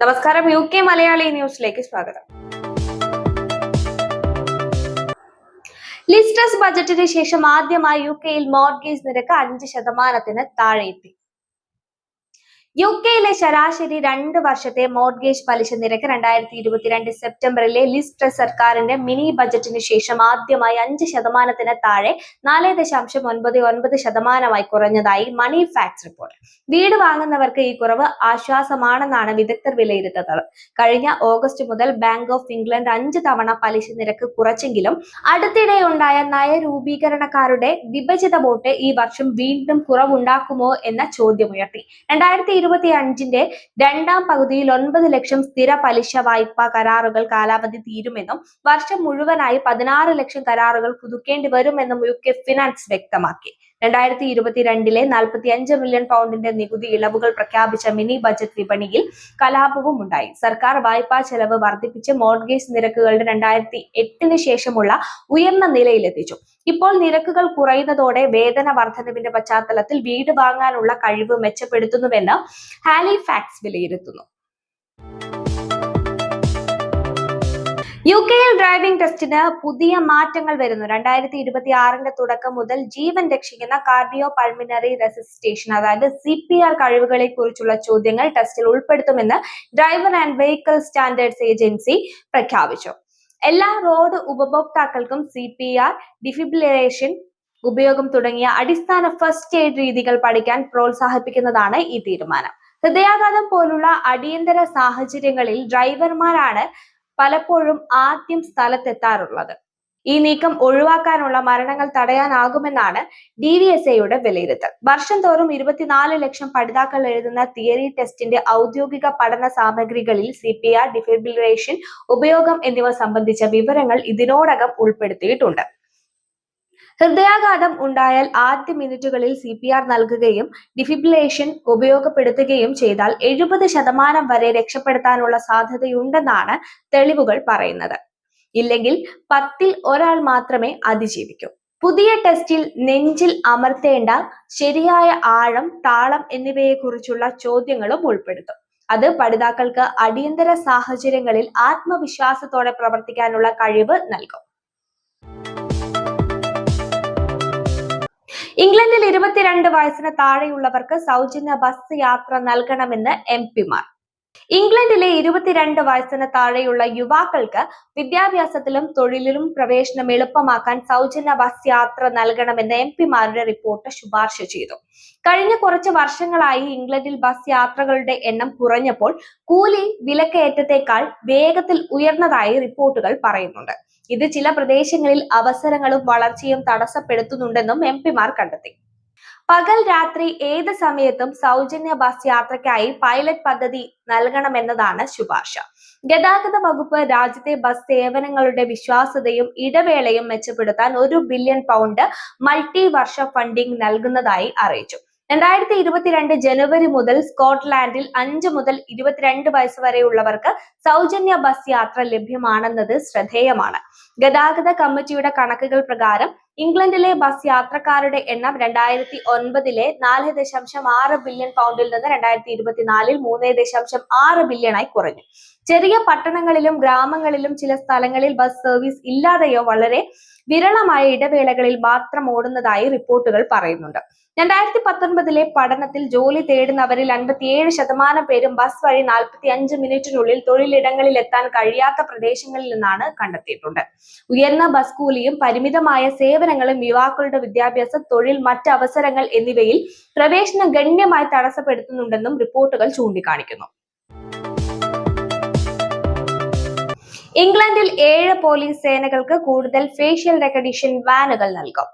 നമസ്കാരം U K Malayali ന്യൂസിലേക്ക് സ്വാഗതം. ലിസ്റ്റസ് ബജറ്റിന് ശേഷം ആദ്യമായി യു കെയിൽ മോർഗേജ് നിരക്ക് അഞ്ച് ശതമാനത്തിന് താഴെ എത്തി യു കെയിലെ ശരാശരി രണ്ട് വർഷത്തെ മോർഗേജ് പലിശ നിരക്ക് രണ്ടായിരത്തി ഇരുപത്തിരണ്ട് സെപ്റ്റംബറിലെ ലിസ്റ്റ് സർക്കാരിന്റെ മിനി ബജറ്റിന് ശേഷം ആദ്യമായി അഞ്ച് ശതമാനത്തിന് താഴെ നാല് ദശാംശം ഒൻപത് ഒൻപത് ശതമാനമായി കുറഞ്ഞതായി മണി ഫാക്ട്സ് റിപ്പോർട്ട് വീട് വാങ്ങുന്നവർക്ക് ഈ കുറവ് ആശ്വാസമാണെന്നാണ് വിദഗ്ധർ വിലയിരുത്തുന്നത്. കഴിഞ്ഞ ഓഗസ്റ്റ് മുതൽ ബാങ്ക് ഓഫ് ഇംഗ്ലണ്ട് അഞ്ച് തവണ പലിശ നിരക്ക് കുറച്ചെങ്കിലും അടുത്തിടെ ഉണ്ടായ നയരൂപീകരണക്കാരുടെ വിഭജിത വോട്ട് ഈ വർഷം വീണ്ടും കുറവുണ്ടാക്കുമോ എന്ന ചോദ്യമുയർത്തി. രണ്ടായിരത്തി ഇരുപത്തി അഞ്ചിന്റെ രണ്ടാം പകുതിയിൽ ഒൻപത് ലക്ഷം സ്ഥിര പലിശ വായ്പ കരാറുകൾ കാലാവധി തീരുമെന്നും വർഷം മുഴുവനായി പതിനാറ് ലക്ഷം കരാറുകൾ പുതുക്കേണ്ടി വരുമെന്നും യു കെ ഫിനാൻസ് വ്യക്തമാക്കി. രണ്ടായിരത്തി ഇരുപത്തിരണ്ടിലെ നാൽപ്പത്തി അഞ്ച് മില്യൺ പൗണ്ടിന്റെ നികുതി ഇളവുകൾ പ്രഖ്യാപിച്ച മിനി ബജറ്റ് വിപണിയിൽ കലാപവും ഉണ്ടായി സർക്കാർ വായ്പാ ചെലവ് വർദ്ധിപ്പിച്ച് മോർഗേജ് നിരക്കുകളുടെ രണ്ടായിരത്തി എട്ടിന് ശേഷമുള്ള ഉയർന്ന നിലയിലെത്തിച്ചു. ഇപ്പോൾ നിരക്കുകൾ കുറയുന്നതോടെ വേതന വർധനവിന്റെ പശ്ചാത്തലത്തിൽ വീട് വാങ്ങാനുള്ള കഴിവ് മെച്ചപ്പെടുത്തുന്നുവെന്ന് ഹാലിഫാക്സ് വിലയിരുത്തുന്നു. യു കെയിൽ ഡ്രൈവിംഗ് ടെസ്റ്റിന് പുതിയ മാറ്റങ്ങൾ വരുന്നു. രണ്ടായിരത്തി ഇരുപത്തി ആറിന്റെ തുടക്കം മുതൽ ജീവൻ രക്ഷിക്കുന്ന കാർഡിയോ പൾമിനറി റെസിസ്റ്റേഷൻ അതായത് സി പി ആർ കഴിവുകളെ കുറിച്ചുള്ള ചോദ്യങ്ങൾ ടെസ്റ്റിൽ ഉൾപ്പെടുത്തുമെന്ന് driver and vehicle standards agency പ്രഖ്യാപിച്ചു. എല്ലാ റോഡ് ഉപഭോക്താക്കൾക്കും സി പി ആർ ഡിഫിബിലേഷൻ ഉപയോഗം തുടങ്ങിയ അടിസ്ഥാന ഫസ്റ്റ് എയ്ഡ് രീതികൾ പഠിക്കാൻ പ്രോത്സാഹിപ്പിക്കുന്നതാണ് ഈ തീരുമാനം. ഹൃദയാഘാതം പോലുള്ള അടിയന്തര സാഹചര്യങ്ങളിൽ ഡ്രൈവർമാരാണ് പലപ്പോഴും ആദ്യം സ്ഥലത്തെത്താറുള്ളത്. ഈ നീക്കം ഒഴിവാക്കാനുള്ള മരണങ്ങൾ തടയാനാകുമെന്നാണ് ഡി വി എസ് എയുടെ വിലയിരുത്തൽ. വർഷം തോറും ഇരുപത്തിനാല് ലക്ഷം പഠിതാക്കൾ എഴുതുന്ന തിയറി ടെസ്റ്റിന്റെ ഔദ്യോഗിക പഠന സാമഗ്രികളിൽ സി പി ആർ ഡിഫിബ്രിലേഷൻ ഉപയോഗം എന്നിവ സംബന്ധിച്ച വിവരങ്ങൾ ഇതിനോടകം ഉൾപ്പെടുത്തിയിട്ടുണ്ട്. ഹൃദയാഘാതം ഉണ്ടായാൽ ആദ്യ മിനിറ്റുകളിൽ സി പി ആർ നൽകുകയും ഡിഫിബ്രിലേഷൻ ഉപയോഗപ്പെടുത്തുകയും ചെയ്താൽ എഴുപത് ശതമാനം വരെ രക്ഷപ്പെടുത്താനുള്ള സാധ്യതയുണ്ടെന്നാണ് തെളിവുകൾ പറയുന്നത്. ഇല്ലെങ്കിൽ പത്തിൽ ഒരാൾ മാത്രമേ അതിജീവിക്കൂ. പുതിയ ടെസ്റ്റിൽ നെഞ്ചിൽ അമർത്തേണ്ട ശരിയായ ആഴം താളം എന്നിവയെക്കുറിച്ചുള്ള ചോദ്യങ്ങളും ഉൾപ്പെടുത്തും. അത് പഠിതാക്കൾക്ക് അടിയന്തര സാഹചര്യങ്ങളിൽ ആത്മവിശ്വാസത്തോടെ പ്രവർത്തിക്കാനുള്ള കഴിവ് നൽകും. ഇംഗ്ലണ്ടിൽ ഇരുപത്തിരണ്ട് വയസ്സിന് താഴെയുള്ളവർക്ക് സൗജന്യ ബസ് യാത്ര നൽകണമെന്ന് എം പിമാർ. ഇംഗ്ലണ്ടിലെ ഇരുപത്തിരണ്ട് വയസ്സിന് താഴെയുള്ള യുവാക്കൾക്ക് വിദ്യാഭ്യാസത്തിലും തൊഴിലിലും പ്രവേശനം എളുപ്പമാക്കാൻ സൗജന്യ ബസ് യാത്ര നൽകണമെന്ന് എം പിമാരുടെ റിപ്പോർട്ട് ശുപാർശ ചെയ്തു. കഴിഞ്ഞ കുറച്ച് വർഷങ്ങളായി ഇംഗ്ലണ്ടിൽ ബസ് യാത്രകളുടെ എണ്ണം കുറഞ്ഞപ്പോൾ കൂലി വിലക്കയറ്റത്തെക്കാൾ വേഗത്തിൽ ഉയർന്നതായി റിപ്പോർട്ടുകൾ പറയുന്നുണ്ട്. ഇത് ചില പ്രദേശങ്ങളിൽ അവസരങ്ങളും വളർച്ചയും തടസ്സപ്പെടുത്തുന്നുണ്ടെന്നും എം പിമാർ കണ്ടെത്തി. പകൽ രാത്രി ഏത് സമയത്തും സൗജന്യ ബസ് യാത്രയ്ക്കായി പൈലറ്റ് പദ്ധതി നൽകണമെന്നതാണ് ശുപാർശ. ഗതാഗത വകുപ്പ് രാജ്യത്തെ ബസ് സേവനങ്ങളുടെ വിശ്വാസ്യതയും ഇടവേളയും മെച്ചപ്പെടുത്താൻ ഒരു ബില്യൺ പൗണ്ട് മൾട്ടി വർഷ ഫണ്ടിംഗ് നൽകുന്നതായി അറിയിച്ചു. രണ്ടായിരത്തി ഇരുപത്തിരണ്ട് ജനുവരി മുതൽ സ്കോട്ട്ലാൻഡിൽ അഞ്ച് മുതൽ ഇരുപത്തിരണ്ട് വയസ്സ് വരെയുള്ളവർക്ക് സൗജന്യ ബസ് യാത്ര ലഭ്യമാണെന്നത് ശ്രദ്ധേയമാണ്. ഗതാഗത കമ്മിറ്റിയുടെ കണക്കുകൾ പ്രകാരം ഇംഗ്ലണ്ടിലെ ബസ് യാത്രക്കാരുടെ എണ്ണം രണ്ടായിരത്തി ഒൻപതിലെ നാല് ദശാംശം ആറ് ബില്യൺ പൗണ്ടിൽ നിന്ന് രണ്ടായിരത്തി ഇരുപത്തിനാലിൽ മൂന്ന് ദശാംശം ആറ് ബില്യണായി കുറഞ്ഞു. ചെറിയ പട്ടണങ്ങളിലും ഗ്രാമങ്ങളിലും ചില സ്ഥലങ്ങളിൽ ബസ് സർവീസ് ഇല്ലാതെയോ വളരെ വിരളമായ ഇടവേളകളിൽ മാത്രം ഓടുന്നതായി റിപ്പോർട്ടുകൾ പറയുന്നുണ്ട്. രണ്ടായിരത്തി പത്തൊൻപതിലെ പഠനത്തിൽ ജോലി തേടുന്നവരിൽ അൻപത്തിയേഴ് ശതമാനം പേരും ബസ് വഴി നാൽപ്പത്തി അഞ്ച് മിനിറ്റിനുള്ളിൽ തൊഴിലിടങ്ങളിൽ എത്താൻ കഴിയാത്ത പ്രദേശങ്ങളിൽ നിന്നാണ് കണ്ടെത്തിയിട്ടുണ്ട്. ഉയർന്ന ബസ് കൂലിയും പരിമിതമായ സേവനങ്ങളും യുവാക്കളുടെ വിദ്യാഭ്യാസം തൊഴിൽ മറ്റ് അവസരങ്ങൾ എന്നിവയിൽ പ്രവേശനം ഗണ്യമായി തടസ്സപ്പെടുത്തുന്നുണ്ടെന്നും റിപ്പോർട്ടുകൾ ചൂണ്ടിക്കാണിക്കുന്നു. ഇംഗ്ലണ്ടിൽ ഏഴ് പോലീസ് സേനകൾക്ക് കൂടുതൽ ഫേഷ്യൽ റെക്കഗ്നിഷൻ വാനുകൾ നൽകും.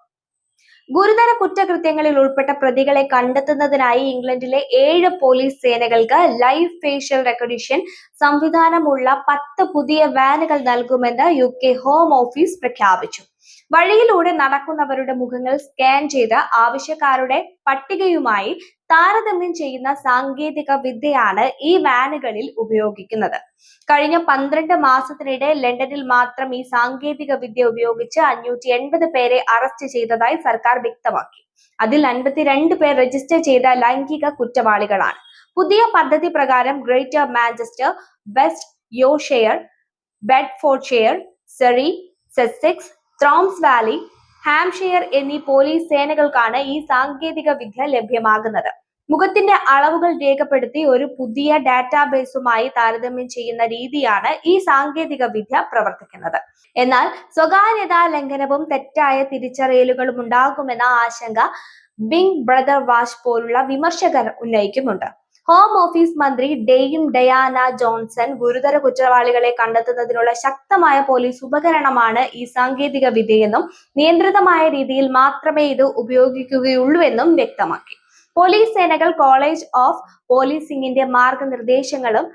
ഗുരുതര കുറ്റകൃത്യങ്ങളിൽ ഉൾപ്പെട്ട പ്രതികളെ കണ്ടെത്തുന്നതിനായി ഇംഗ്ലണ്ടിലെ ഏഴ് പോലീസ് സേനകൾക്ക് ലൈവ് ഫേഷ്യൽ റെക്കഗ്നിഷൻ സംവിധാനമുള്ള പത്ത് പുതിയ വാനുകൾ നൽകുമെന്ന് യു ഹോം ഓഫീസ് പ്രഖ്യാപിച്ചു. വഴിയിലൂടെ നടക്കുന്നവരുടെ മുഖങ്ങൾ സ്കാൻ ചെയ്ത് ആവശ്യക്കാരുടെ പട്ടികയുമായി താരതമ്യം ചെയ്യുന്ന സാങ്കേതിക വിദ്യയാണ് ഈ വാനുകളിൽ ഉപയോഗിക്കുന്നത്. കഴിഞ്ഞ പന്ത്രണ്ട് മാസത്തിനിടെ ലണ്ടനിൽ മാത്രം ഈ സാങ്കേതിക വിദ്യ ഉപയോഗിച്ച് അഞ്ഞൂറ്റി എൺപത് പേരെ അറസ്റ്റ് ചെയ്തതായി സർക്കാർ വ്യക്തമാക്കി. അതിൽ അൻപത്തിരണ്ട് പേർ രജിസ്റ്റർ ചെയ്ത ലൈംഗിക കുറ്റവാളികളാണ്. പുതിയ പദ്ധതി പ്രകാരം Greater Manchester West Yorkshire Bedfordshire Surrey Sussex Thames Valley Hampshire എന്നീ പോലീസ് സേനകൾക്കാണ് ഈ സാങ്കേതിക വിദ്യ ലഭ്യമാകുന്നത്. മുഖത്തിന്റെ അളവുകൾ രേഖപ്പെടുത്തി ഒരു പുതിയ ഡാറ്റാബേസുമായി താരതമ്യം ചെയ്യുന്ന രീതിയാണ് ഈ സാങ്കേതിക വിദ്യ പ്രവർത്തിക്കുന്നത്. എന്നാൽ സ്വകാര്യതാ ലംഘനവും തെറ്റായ തിരിച്ചറിയലുകളും ഉണ്ടാകുമെന്ന ആശങ്ക ബിങ് ബ്രദർ വാഷ് പോലുള്ള വിമർശകർ ഉന്നയിക്കുന്നുണ്ട്. ഹോം ഓഫീസ് മന്ത്രി ഡെയിം ഡയാന ജോൺസൺ ഗുരുതര കുറ്റവാളികളെ കണ്ടെത്തുന്നതിനുള്ള ശക്തമായ പോലീസ് ഉപകരണമാണ് ഈ സാങ്കേതിക വിദ്യയെന്നും നിയന്ത്രിതമായ രീതിയിൽ മാത്രമേ ഇത് ഉപയോഗിക്കുകയുള്ളൂ വ്യക്തമാക്കി. പോലീസ് സേനകൾ കോളേജ് ഓഫ് പോലീസിംഗിന്റെ മാർഗനിർദ്ദേശങ്ങളും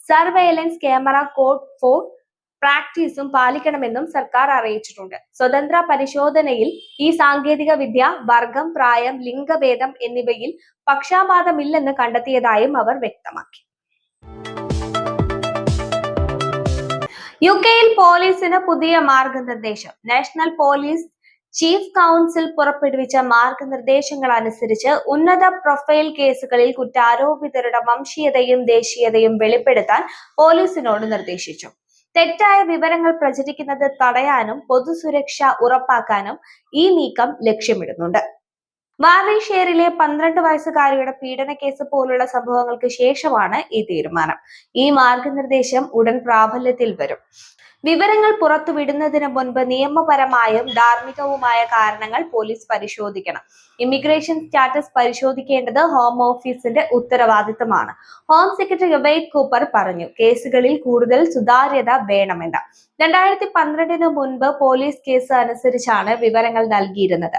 സർവൈലൻസ് ക്യാമറ കോഡ് ഫോർ പ്രാക്ടീസും പാലിക്കണമെന്നും സർക്കാർ അറിയിച്ചിട്ടുണ്ട്. സ്വതന്ത്ര പരിശോധനയിൽ ഈ സാങ്കേതിക വിദ്യ വർഗം പ്രായം ലിംഗഭേദം എന്നിവയിൽ പക്ഷാപാതമില്ലെന്ന് കണ്ടെത്തിയതായും അവർ വ്യക്തമാക്കി. യു കെയിൽ പോലീസിന് പുതിയ മാർഗനിർദ്ദേശം. നാഷണൽ പോലീസ് ചീഫ് കൗൺസിൽ പുറപ്പെടുവിച്ച മാർഗനിർദ്ദേശങ്ങൾ അനുസരിച്ച് ഉന്നത പ്രൊഫൈൽ കേസുകളിൽ കുറ്റാരോപിതരുടെ വംശീയതയും ദേശീയതയും വെളിപ്പെടുത്താൻ പോലീസിനോട് നിർദ്ദേശിച്ചു. തെറ്റായ വിവരങ്ങൾ പ്രചരിക്കുന്നത് തടയാനും പൊതുസുരക്ഷ ഉറപ്പാക്കാനും ഈ നീക്കം ലക്ഷ്യമിടുന്നുണ്ട്. വാർവിഷെയറിലെ പന്ത്രണ്ട് വയസ്സുകാരിയുടെ പീഡന കേസ് പോലുള്ള സംഭവങ്ങൾക്ക് ശേഷമാണ് ഈ തീരുമാനം. ഈ മാർഗനിർദ്ദേശം ഉടൻ പ്രാബല്യത്തിൽ വരും. വിവരങ്ങൾ പുറത്തുവിടുന്നതിന് മുൻപ് നിയമപരമായും ധാർമ്മികവുമായ കാരണങ്ങൾ പോലീസ് പരിശോധിക്കണം. ഇമിഗ്രേഷൻ സ്റ്റാറ്റസ് പരിശോധിക്കേണ്ടത് ഹോം ഓഫീസിന്റെ ഉത്തരവാദിത്തമാണ്. ഹോം സെക്രട്ടറി വെയ്റ്റ് കൂപ്പർ പറഞ്ഞു കേസുകളിൽ കൂടുതൽ സുതാര്യത വേണമെന്ന്. രണ്ടായിരത്തി പന്ത്രണ്ടിന് മുൻപ് പോലീസ് കേസ് അനുസരിച്ചാണ് വിവരങ്ങൾ നൽകിയിരുന്നത്.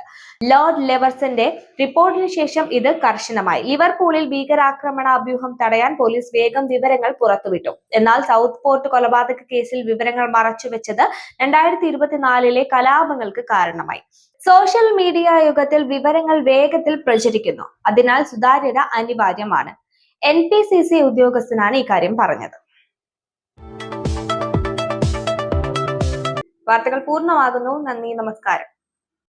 ലോർഡ് ലെവർസന്റെ റിപ്പോർട്ടിന് ശേഷം ഇത് കർശനമായി. ലിവർപൂളിൽ ഭീകരാക്രമണ അഭ്യൂഹം തടയാൻ പോലീസ് വേഗം വിവരങ്ങൾ പുറത്തുവിട്ടു. എന്നാൽ സൗത്ത് പോർട്ട് കൊലപാതക കേസിൽ വിവരങ്ങൾ മറച്ചുവെച്ചത് രണ്ടായിരത്തി ഇരുപത്തിനാലിലെ കലാപങ്ങൾക്ക് കാരണമായി. സോഷ്യൽ മീഡിയ യുഗത്തിൽ വിവരങ്ങൾ വേഗത്തിൽ പ്രചരിക്കുന്നു. അതിനാൽ സുതാര്യത അനിവാര്യമാണ്. എൻ പി സി സി ഉദ്യോഗസ്ഥനാണ് ഇക്കാര്യം പറഞ്ഞത്. വാർത്തകൾ പൂർണമാകുന്നു. നന്ദി നമസ്കാരം.